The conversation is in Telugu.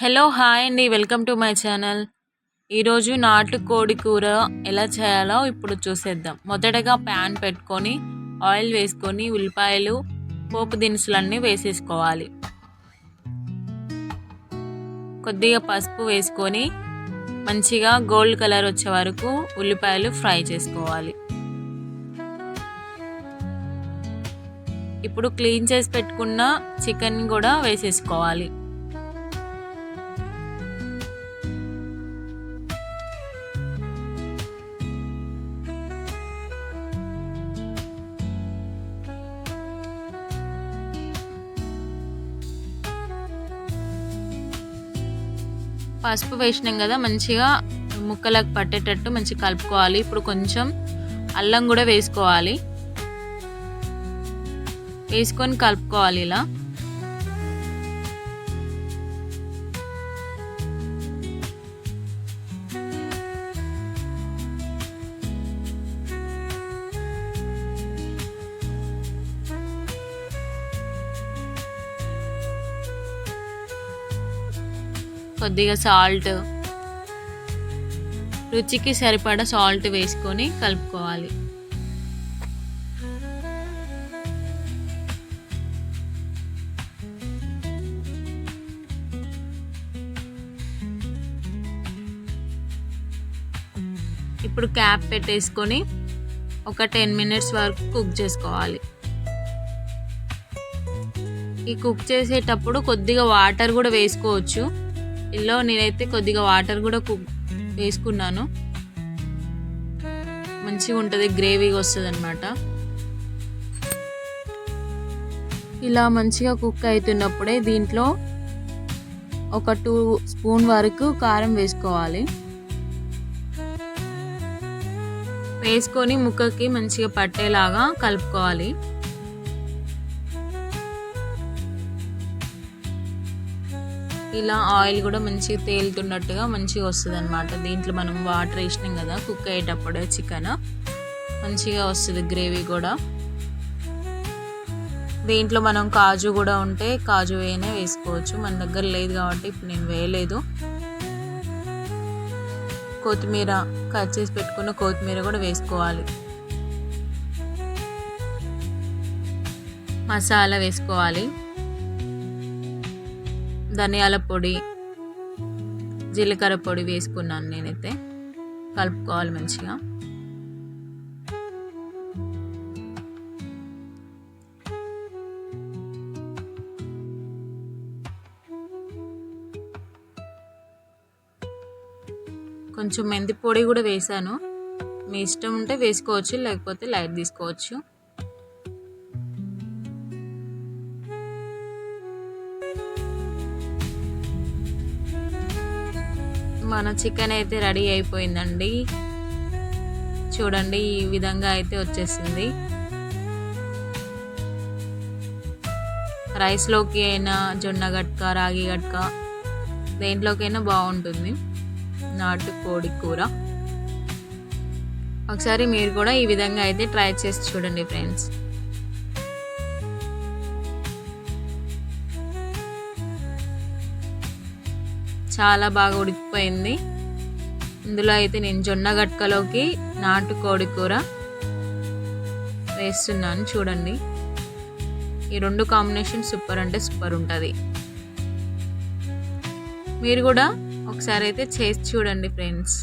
హలో హాయ్ అండి వెల్కమ్ టు మై ఛానల్. ఈరోజు నాటుకోడి కూర ఎలా చేయాలో ఇప్పుడు చూసేద్దాం. మొదటగా ప్యాన్ పెట్టుకొని ఆయిల్ వేసుకొని ఉల్లిపాయలు పోపు దినుసులన్నీ వేసేసుకోవాలి. కొద్దిగా పసుపు వేసుకొని మంచిగా గోల్డ్ కలర్ వచ్చే వరకు ఉల్లిపాయలు ఫ్రై చేసుకోవాలి. ఇప్పుడు క్లీన్ చేసి పెట్టుకున్న చికెన్ కూడా వేసేసుకోవాలి. పసుపు వేసినాం కదా మంచిగా ముక్కలకు పట్టేటట్టు మంచిగా కలుపుకోవాలి. ఇప్పుడు కొంచెం అల్లం కూడా వేసుకోవాలి. వేసుకొని కలుపుకోవాలి ఇలా. కొద్దిగా సాల్ట్ రుచికి సరిపడా సాల్ట్ వేసుకొని కలుపుకోవాలి. ఇప్పుడు క్యాప్ పెట్టేసుకొని ఒక టెన్ మినిట్స్ వరకు కుక్ చేసుకోవాలి. ఈ కుక్ చేసేటప్పుడు కొద్దిగా వాటర్ కూడా వేసుకోవచ్చు. ఇందులో నేనైతే కొద్దిగా వాటర్ కూడా కుక్ వేసుకున్నాను. మంచిగా ఉంటుంది గ్రేవీగా వస్తుంది అనమాట ఇలా మంచిగా కుక్ అవుతున్నప్పుడే దీంట్లో ఒక టూ స్పూన్ వరకు కారం వేసుకోవాలి. వేసుకొని ముక్కకి మంచిగా పట్టేలాగా కలుపుకోవాలి. ఇలా ఆయిల్ కూడా మంచిగా తేలుతున్నట్టుగా మంచిగా వస్తుంది అనమాట దీంట్లో మనం వాటర్ వేసినాం కదా కుక్ అయ్యేటప్పుడు చికెన్ మంచిగా వస్తుంది గ్రేవీ కూడా. దీంట్లో మనం కాజు కూడా ఉంటే కాజు వేయనే వేసుకోవచ్చు. మన దగ్గర లేదు కాబట్టి ఇప్పుడు నేను వేయలేదు. కొత్తిమీర కట్ చేసి పెట్టుకున్న కొత్తిమీర కూడా వేసుకోవాలి. మసాలా వేసుకోవాలి. ధనియాల పొడి జీలకర్ర పొడి వేసుకున్నాను నేనైతే. కలుపుకోవాలి మంచిగా. కొంచెం మెంతి పొడి కూడా వేసాను. మీ ఇష్టం ఉంటే వేసుకోవచ్చు లేకపోతే లైట్ తీసుకోవచ్చు. మన చికెన్ అయితే రెడీ అయిపోయిందండి. చూడండి ఈ విధంగా అయితే వచ్చేసింది. రైస్లోకి అయినా జొన్న గట్క రాగి గట్క దేంట్లోకైనా బాగుంటుంది. నాటు కోడి కూర. ఒకసారి మీరు కూడా ఈ విధంగా అయితే ట్రై చేసి చూడండి ఫ్రెండ్స్ చాలా బాగా ఉడికిపోయింది. ఇందులో అయితే నేను జొన్న గట్కలోకి నాటు కోడి కూర వేస్తున్నాను చూడండి. ఈ రెండు కాంబినేషన్ సూపర్ అంటే సూపర్ ఉంటుంది. మీరు కూడా ఒకసారి అయితే చేసి చూడండి ఫ్రెండ్స్